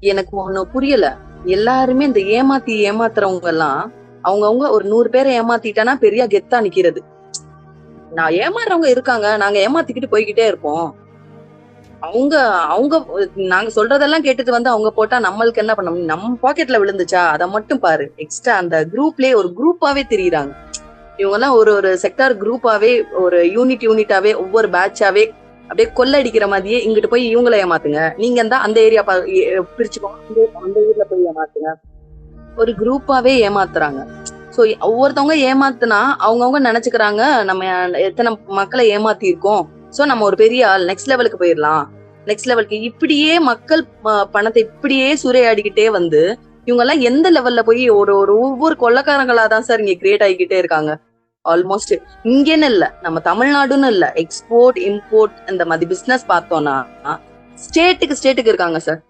எனக்கு ஒண்ணு புரியல. எல்லாருமே இந்த ஏமாத்தி ஏமாத்துறவங்க எல்லாம் அவங்கவுங்க ஒரு நூறு பேரை ஏமாத்திட்டானா பெரிய கெத்தா நிக்கிறது. நான் ஏமாறுறவங்க இருக்காங்க. நாங்க ஏமாத்திக்கிட்டு போய்கிட்டே இருப்போம். அவங்க அவங்க நாங்க சொல்றதெல்லாம் கேட்டுட்டு வந்து அவங்க போட்டா நம்மளுக்கு என்ன பண்ண முடியும்? நம்ம பாக்கெட்ல விழுந்துச்சா? அதை மட்டும் பாரு. எக்ஸ்ட்ரா அந்த குரூப்லயே ஒரு குரூப்பாவே தெரியுறாங்க. இவங்க எல்லாம் ஒரு ஒரு செக்டார் குரூப்பாவே ஒரு யூனிட் யூனிட்டாவே ஒவ்வொரு பேட்சாவே அப்படியே கொள்ளடிக்கிற மாதிரியே இங்கிட்டு போய் இவங்கள ஏமாத்துங்க. நீங்க இருந்தா அந்த ஏரியா பிரிச்சுக்கோங்க. அந்த- ஊர்ல போய் ஏமாத்துங்க. ஒரு குரூப்பாவே ஏமாத்துறாங்க. சோ ஒவ்வொருத்தவங்க ஏமாத்துனா அவங்கவுங்க நினைச்சுக்கிறாங்க நம்ம எத்தனை மக்களை ஏமாத்தி இருக்கோம் சோ நம்ம ஒரு பெரிய ஆள் நெக்ஸ்ட் லெவலுக்கு போயிடலாம் நெக்ஸ்ட் லெவலுக்கு இப்படியே மக்கள் பணத்தை இப்படியே சூறையாடிக்கிட்டே வந்து இவங்க எல்லாம் எந்த லெவல்ல போய் ஒரு ஒரு ஒவ்வொரு கொள்ளக்காரங்களா தான் சார் இங்க கிரியேட் ஆகிக்கிட்டே இருக்காங்க. ஆல்மோஸ்ட் இங்கன்னு இல்ல நம்ம தமிழ்நாடுன்னு இல்ல எக்ஸ்போர்ட் இம்போர்ட் இந்த மாதிரி பிசினஸ் பார்த்தோம்னா ஸ்டேட்டுக்கு ஸ்டேட்டுக்கு இருக்காங்க சார்